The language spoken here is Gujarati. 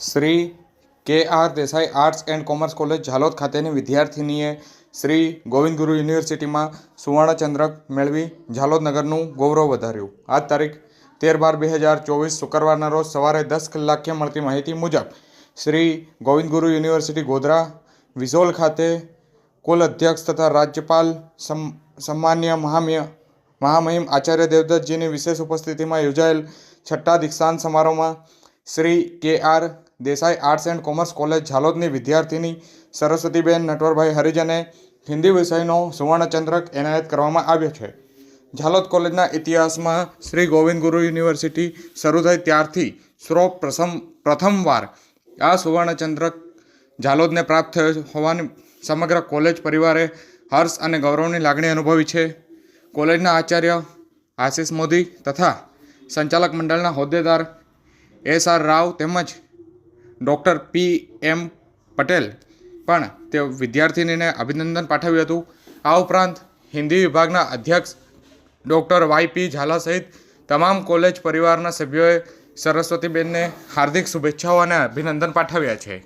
Shri K R Desai arts and commerce college Zalod ખાતેની વિદ્યાર્થિનીએ શ્રી ગોવિંદ ગુરુ યુનિવર્સિટીમાં સુવર્ણચંદ્રક મેળવી ઝાલોદ નગરનું ગૌરવ વધાર્યું. આજ તારીખ તેર બાર બે હજાર ચોવીસ શુક્રવારના રોજ સવારે દસ કલાકે મળતી માહિતી મુજબ શ્રી ગોવિંદ ગુરુ યુનિવર્સિટી ગોધરા, વિઝોલ ખાતે કુલ અધ્યક્ષ તથા રાજ્યપાલ સન્માન્ય મહામય, મહામહિમ આચાર્ય દેવદત્તજીની વિશેષ ઉપસ્થિતિમાં યોજાયેલ છઠ્ઠા દીક્ષાંત સમારોહમાં Shri K R Desai arts and commerce college ઝાલોદની વિદ્યાર્થીની સરસ્વતીબેન નટવરભાઈ હરિજને હિન્દી વિષયનો સુવર્ણચંદ્રક એનાયત કરવામાં આવ્યો છે. ઝાલોદ કોલેજના ઇતિહાસમાં શ્રી ગોવિંદ ગુરુ યુનિવર્સિટી શરૂ થઈ ત્યારથી સ્રો પ્રથમ પ્રથમવાર આ સુવર્ણચંદ્રક ઝાલોદને પ્રાપ્ત થયો હોવાની સમગ્ર કોલેજ પરિવારે હર્ષ અને ગૌરવની લાગણી અનુભવી છે. કોલેજના આચાર્ય આશિષ મોદી તથા સંચાલક મંડળના હોદ્દેદાર એસ આર રાવ તેમજ ડૉક્ટર પી એમ પટેલ. પણ તે વિદ્યાર્થિનીને અભિનંદન પાઠવ્યું હતું. આ ઉપરાંત હિન્દી વિભાગના અધ્યક્ષ ડૉક્ટર વાય પી ઝાલા સહિત તમામ કોલેજ પરિવારના સભ્યોએ સરસ્વતીબેનને હાર્દિક શુભેચ્છાઓ અને અભિનંદન પાઠવ્યા છે.